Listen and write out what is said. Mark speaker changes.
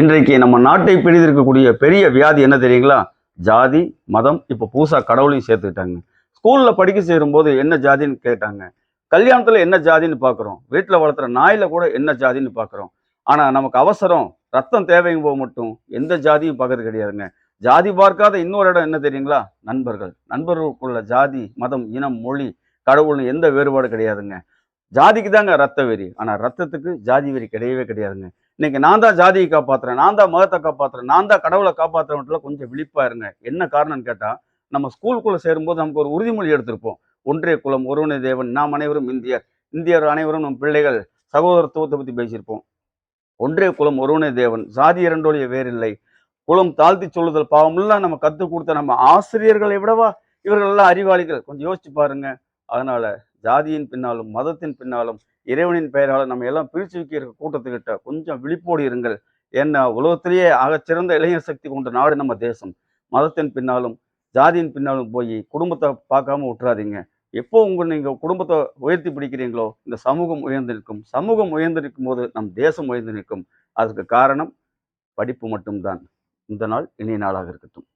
Speaker 1: இன்றைக்கு நம்ம நாட்டை பிடித்திருக்கக்கூடிய பெரிய வியாதி என்ன தெரியுங்களா? ஜாதி மதம். இப்போ பூசா கடவுளையும் சேர்த்துக்கிட்டாங்க. ஸ்கூலில் படிக்க சேரும்போது என்ன ஜாதின்னு கேட்டாங்க. கல்யாணத்தில் என்ன ஜாதின்னு பார்க்குறோம் வீட்டில் வளர்த்துற நாயில் கூட என்ன ஜாதின்னு பார்க்குறோம் ஆனால் நமக்கு அவசரம். ரத்தம் தேவைங்க போக மட்டும் எந்த ஜாதியும் பார்க்கறது கிடையாதுங்க. ஜாதி பார்க்காத இன்னொரு இடம் என்ன தெரியுங்களா? நண்பர்கள். நண்பர்களுக்குள்ள ஜாதி மதம் இனம் மொழி கடவுள்னு எந்த வேறுபாடு கிடையாதுங்க. ஜாதிக்கு தாங்க ரத்த வெறி. ஆனால் ரத்தத்துக்கு ஜாதி வெறி கிடையவே கிடையாதுங்க. இன்னைக்கு நான் தான் ஜாதியை காப்பாற்றுறேன் நான் தான் மதத்தை காப்பாற்றுறேன் நான் தான் கடவுளை காப்பாற்றுறவன்ட்டுல கொஞ்சம் விழிப்பா இருங்க. என்ன காரணம்னு கேட்டால் நம்ம ஸ்கூலுக்குள்ளே சேரும்போது நமக்கு ஒரு உறுதிமொழி எடுத்திருப்போம். ஒன்றிய குலம் ஒருவனே தேவன் நாம் அனைவரும் இந்தியர் இந்தியர் அனைவரும் நம் பிள்ளைகள் சகோதரத்துவத்தை பற்றி பேசியிருப்போம். ஒன்றே குலம் ஒருவனே தேவன் சாதி இரண்டோடைய வேறில்லை. குலம் தாழ்த்தி சொல்லுதல் பாவம்லாம் நம்ம கற்றுக் கொடுத்த நம்ம ஆசிரியர்களை விடவா? இவர்களெல்லாம் அறிவாளிகள். கொஞ்சம் யோசிச்சு பாருங்க. அதனால ஜாதியின் பின்னாலும் மதத்தின் பின்னாலும் இறைவனின் பெயராலும் நம்ம எல்லாம் பிரிச்சு வைக்கிற கூட்டத்துக்கிட்ட கொஞ்சம் விழிப்போடு இருங்கள். ஏன்னா உலகத்திலேயே ஆகச்சிறந்த இளைஞர் சக்தி கொண்ட நாடு நம்ம தேசம். மதத்தின் பின்னாலும் ஜாதியின் பின்னாலும் போய் குடும்பத்தை பார்க்காம விட்டுறாதீங்க. எப்போ உங்கள் நீங்கள் குடும்பத்தை உயர்த்தி பிடிக்கிறீங்களோ இந்த சமூகம் உயர்ந்து நிற்கும். சமூகம் உயர்ந்து நிற்கும் போது நம் தேசம் உயர்ந்து நிற்கும். அதுக்கு காரணம் படிப்பு மட்டும்தான். இந்த நாள் இனிய நாளாக இருக்கட்டும்.